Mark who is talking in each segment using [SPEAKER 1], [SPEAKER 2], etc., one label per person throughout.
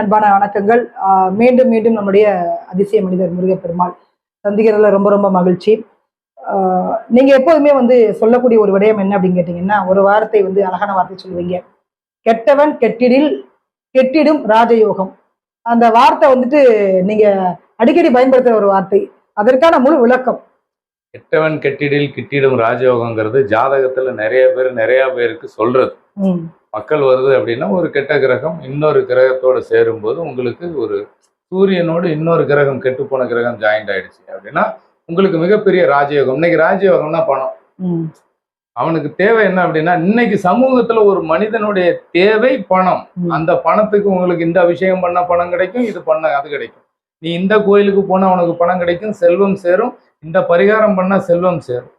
[SPEAKER 1] அன்பான வணக்கங்கள். மீண்டும் மீண்டும் நம்முடைய அதிசய மனிதர் முருகப்பெருமாள் சந்திக்கிறதுல ரொம்ப ரொம்ப மகிழ்ச்சி. நீங்க எப்போதுமே வந்து சொல்லக்கூடிய ஒரு விடயம் என்ன அப்படின்னு கேட்டீங்கன்னா ஒரு வார்த்தை வந்து அழகான வார்த்தை சொல்லுவீங்க. கெட்டவன் கெட்டிடில் கெட்டிடும் ராஜயோகம். அந்த வார்த்தை வந்துட்டு நீங்க அடிக்கடி பயன்படுத்துற ஒரு வார்த்தை. அதற்கான முழு விளக்கம்.
[SPEAKER 2] கெட்டவன் கெட்டிடில் கிட்டிடும் ராஜயோகங்கிறது ஜாதகத்துல நிறைய பேர் நிறைய பேருக்கு சொல்றது. மக்கள் வருது அப்படின்னா ஒரு கெட்ட கிரகம் இன்னொரு கிரகத்தோட சேரும்போது உங்களுக்கு ஒரு சூரியனோடு இன்னொரு கிரகம் கெட்டுப்போன கிரகம் ஜாயிண்ட் ஆயிடுச்சு. அப்படின்னா உங்களுக்கு மிகப்பெரிய ராஜயோகம். இன்னைக்கு ராஜயோகம்னா பணம். அவனுக்கு தேவை என்ன அப்படின்னா இன்னைக்கு சமூகத்துல ஒரு மனிதனுடைய தேவை பணம். அந்த பணத்துக்கு உங்களுக்கு இந்த அபிஷேகம் பண்ண பணம் கிடைக்கும் இது பண்ண அது கிடைக்கும். நீ இந்த கோயிலுக்கு போனா உனக்கு பணம் கிடைக்கும் செல்வம் சேரும். இந்த பரிகாரம் பண்ணா செல்வம் சேரும்.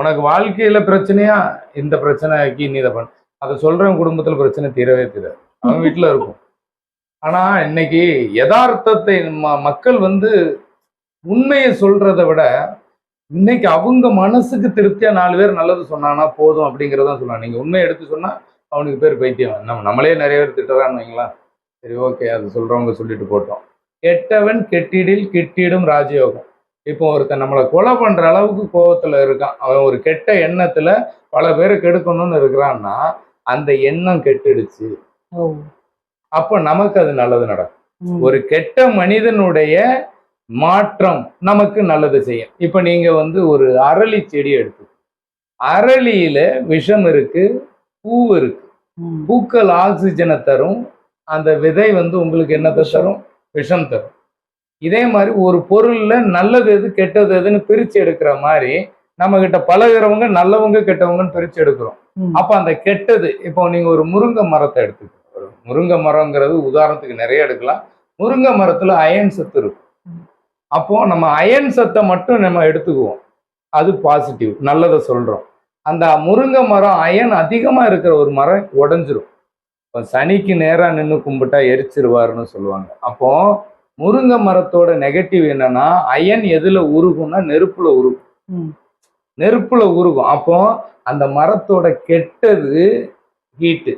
[SPEAKER 2] உனக்கு வாழ்க்கையில பிரச்சனையா இந்த பிரச்சனைக்கு நீ இதை பண்ண. அதை சொல்றவன் குடும்பத்துல பிரச்சனை தீரவே தீராது. அவன் வீட்டுல இருக்கும். ஆனா இன்னைக்கு யதார்த்தத்தை மக்கள் வந்து உண்மையை சொல்றதை விட இன்னைக்கு அவங்க மனசுக்கு திருப்தியா நாலு பேர் நல்லது சொன்னானா போதும் அப்படிங்கிறதான் சொல்லுவாங்க நீங்க உண்மையை எடுத்து சொன்னா அவனுக்கு பேர் பைத்தியம். நம்ம நம்மளே நிறைய பேர் திட்டுறான்னு வைங்களா சரி ஓகே அது சொல்றவங்க சொல்லிட்டு போட்டோம். கெட்டவன் கெட்டிடில் கெட்டிடும் ராஜயோகம். இப்போ ஒருத்தன் நம்மளை கொலை பண்ற அளவுக்கு கோபத்துல இருக்கான். அவன் ஒரு கெட்ட எண்ணத்துல பல பேரை கெடுக்கணும்னு இருக்கிறான்னா அந்த எண்ணம் கெட்டுடுச்சு. அப்போ நமக்கு அது நல்லது நடக்கும். ஒரு கெட்ட மனிதனுடைய மாற்றம் நமக்கு நல்லது செய்யும். இப்ப நீங்க வந்து ஒரு அரளி செடி எடுத்து அரளியில விஷம் இருக்கு பூ இருக்கு. பூக்கள் ஆக்சிஜனை தரும். அந்த விதை வந்து உங்களுக்கு என்னத்தை தரும்? விஷம் தரும். இதே மாதிரி ஒரு பொருள்ல நல்லது எது கெட்டது எதுன்னு பிரிச்சு எடுக்கிற மாதிரி நம்ம கிட்ட பழகிறவங்க நல்லவங்க கெட்டவங்கன்னு பிரிச்சு எடுக்கிறோம். அப்ப அந்த கெட்டது இப்போ நீங்க ஒரு முருங்கை மரத்தை எடுத்துக்கோங்க ஒரு முருங்கை மரங்கிறது உதாரணத்துக்கு நிறைய எடுக்கலாம். முருங்கை மரத்துல அயன் சத்து இருக்கும். அப்போ நம்ம அயன் சத்தை மட்டும் நம்ம எடுத்துக்குவோம். அது பாசிட்டிவ் நல்லதை சொல்றோம். அந்த முருங்கை மரம் அயன் அதிகமா இருக்கிற ஒரு மரம் உடைஞ்சிரும். இப்போ சனிக்கு நேரா நின்று கும்பிட்டா எரிச்சிருவாருன்னு சொல்லுவாங்க. அப்போ முருங்கை மரத்தோட நெகட்டிவ் என்னன்னா அயன் எதுல உருகும்னா நெருப்புல உருகும். நெருப்புல உருகும். அப்போ அந்த மரத்தோட கெட்டது ஹீட்டு.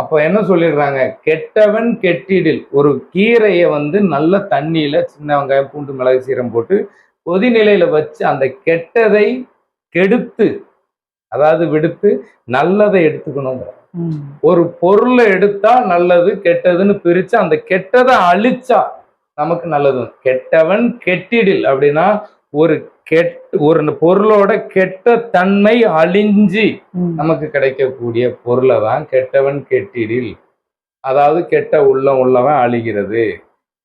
[SPEAKER 2] அப்போ என்ன சொல்லிடுறாங்க? கெட்டவன் கெட்டிடில். ஒரு கீரையை வந்து நல்ல தண்ணியில சின்ன வெங்காயம் பூண்டு மிளகு சீரம் போட்டு கொதிநிலையில வச்சு அந்த கெட்டதை கெடுத்து அதாவது விடுத்து நல்லதை எடுத்துக்கணுங்கிற ஒரு பொருளை எடுத்தா நல்லது கெட்டதுன்னு பிரிச்சு அந்த கெட்டதை அழிச்சா நமக்கு நல்லது. கெட்டவன் கெட்டிடில் அப்படின்னா ஒரு கெட் ஒரு பொருளோட கெட்ட தன்மை அழிஞ்சு நமக்கு கிடைக்கக்கூடிய பொருளை தான் கெட்டவன் கெட்டிடில் அதாவது கெட்ட உள்ளம் உள்ளவன் அழிகிறது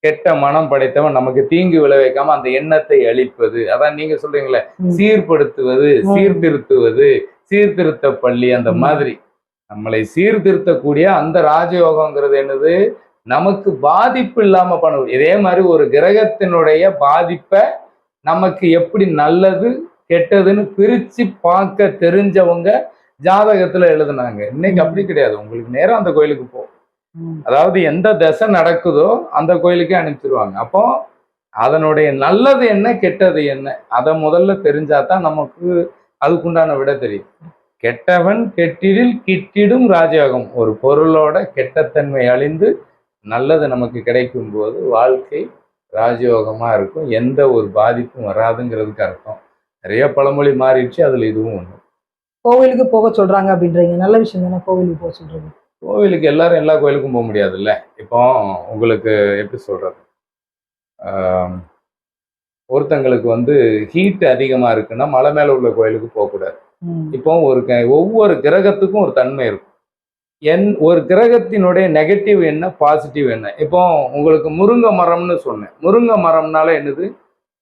[SPEAKER 2] கெட்ட மனம் படைத்தவன் நமக்கு தீங்கு விளைவிக்காம அந்த எண்ணத்தை அழிப்பது அதான் நீங்க சொல்றீங்களே. சீர்படுத்துவது. சீர்திருத்துவது சீர்திருத்த பள்ளி அந்த. மாதிரி நம்மளை சீர்திருத்தக்கூடிய அந்த ராஜயோகங்கிறது என்னது நமக்கு பாதிப்பு இல்லாம பண்ண இதே மாதிரி ஒரு கிரகத்தினுடைய பாதிப்பை நமக்கு எப்படி நல்லது கெட்டதுன்னு பிரிச்சு பார்க்க தெரிஞ்சவங்க ஜாதகத்துல எழுதுனாங்க. இன்னைக்கு. அப்படி கிடையாது. உங்களுக்கு நேரம் அந்த கோயிலுக்கு போ. அதாவது எந்த தசை நடக்குதோ அந்த கோயிலுக்கே அனுப்பிச்சிருவாங்க. அப்போ அதனுடைய நல்லது என்ன கெட்டது என்ன அதை முதல்ல தெரிஞ்சாதான் நமக்கு அதுக்குண்டான விட தெரியும். கெட்டவன் கெட்டிடில் கிட்டிடும் ராஜயோகம். ஒரு பொருளோட கெட்டத்தன்மை அழிந்து நல்லது நமக்கு கிடைக்கும் போது வாழ்க்கை ராஜயோகமா இருக்கும். எந்த ஒரு பாதிப்பும் வராதுங்கிறதுக்கு அர்த்தம். நிறைய பழமொழி மாறிடுச்சு அதுல இதுவும் ஒண்ணு.
[SPEAKER 1] கோவிலுக்கு போக சொல்றாங்க அப்படின்றீங்க. நல்ல விஷயம் தானே கோவிலுக்கு போக சொல்றீங்க
[SPEAKER 2] கோவிலுக்கு எல்லாரும் எல்லா கோயிலுக்கும் போக முடியாதுல்ல? இப்போ உங்களுக்கு எப்படி சொல்றது? ஆம், ஒருத்தங்களுக்கு வந்து ஹீட் அதிகமா இருக்குன்னா மலை மேல உள்ள கோயிலுக்கு போகக்கூடாது. இப்போ ஒரு ஒவ்வொரு கிரகத்துக்கும் ஒரு தன்மை இருக்கும். என் ஒரு கிரகத்தினுடைய நெகட்டிவ் என்ன பாசிட்டிவ் என்ன? இப்போ உங்களுக்கு முருங்கை மரம்னு சொன்னேன். முருங்கை மரம்னால என்னது?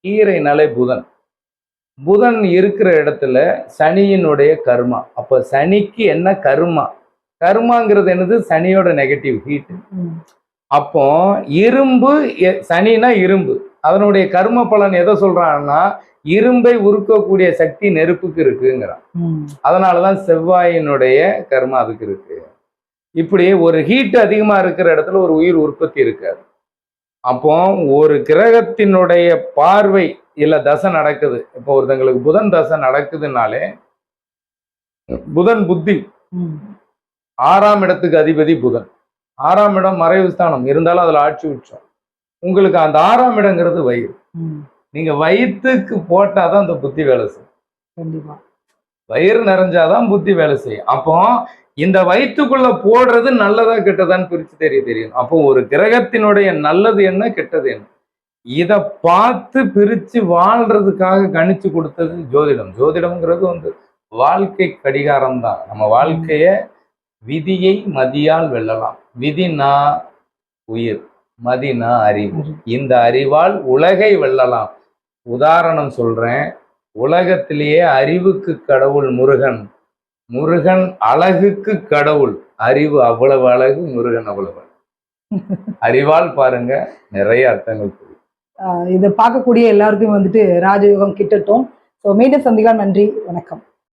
[SPEAKER 2] கீரைனாலே புதன். புதன் இருக்கிற இடத்துல சனியினுடைய கர்மா. அப்போ சனிக்கு என்ன கர்மா? கர்மாங்கிறது என்னது? சனியோட நெகட்டிவ் ஹீட்
[SPEAKER 1] ம்,
[SPEAKER 2] அப்போ இரும்பு சனினா இரும்பு. அதனுடைய கர்ம பலன் எதை சொல்றான்னா இரும்பை உருக்கக்கூடிய சக்தி நெருப்புக்கு இருக்குங்கிறான். அதனாலதான் செவ்வாயினுடைய கர்மா அதுக்கு இருக்கு. இப்படி ஒரு ஹீட் அதிகமா இருக்கிற இடத்துல ஒரு உயிர் உற்பத்தி இருக்காது. அப்போ ஒரு கிரகத்தினுடைய பார்வை இல்ல தசை நடக்குது. இப்போ ஒருத்தங்களுக்கு புதன் தசை நடக்குதுனாலே புதன் புத்தி. ஆறாம் இடத்துக்கு அதிபதி புதன். ஆறாம் இடம் மறைவு ஸ்தானம். இருந்தாலும் அதுல ஆட்சி உச்சம். உங்களுக்கு அந்த ஆறாம் இடங்கிறது வயிறு. நீங்க வயிற்றுக்கு போட்டாதான் அந்த புத்தி வேலை செய்யும். வயிறு நிறைஞ்சாதான் புத்தி வேலை செய்யும். அப்போ இந்த வயிற்றுக்குள்ள போடுறது நல்லதா கெட்டதான்னு பிரிச்சு தெரிய தெரியும். அப்போ ஒரு கிரகத்தினுடைய நல்லது என்ன கெட்டது என்ன? இதை பார்த்து பிரித்து வாழ்றதுக்காக கணிச்சு கொடுத்தது ஜோதிடம். ஜோதிடம்ங்கிறது வந்து வாழ்க்கை கடிகாரம் தான். நம்ம வாழ்க்கைய விதியை மதியால் வெல்லலாம். விதினா உயிர் மதினா அறிவு. இந்த அறிவால் உலகை வெல்லலாம். உதாரணம் சொல்றேன். உலகத்திலேயே அறிவுக்கு கடவுள் முருகன். முருகன் அழகுக்கு கடவுள். அறிவு அவ்வளவு அழகு முருகன் அவ்வளவு அழகு. அறிவால் பாருங்க நிறைய அர்த்தங்கள்
[SPEAKER 1] ஆஹ் இதை பார்க்கக்கூடிய எல்லாருக்கும் வந்துட்டு ராஜயோகம் கிட்டட்டும். ஸோ மீண்டும் சந்திக்கலாம். நன்றி வணக்கம்.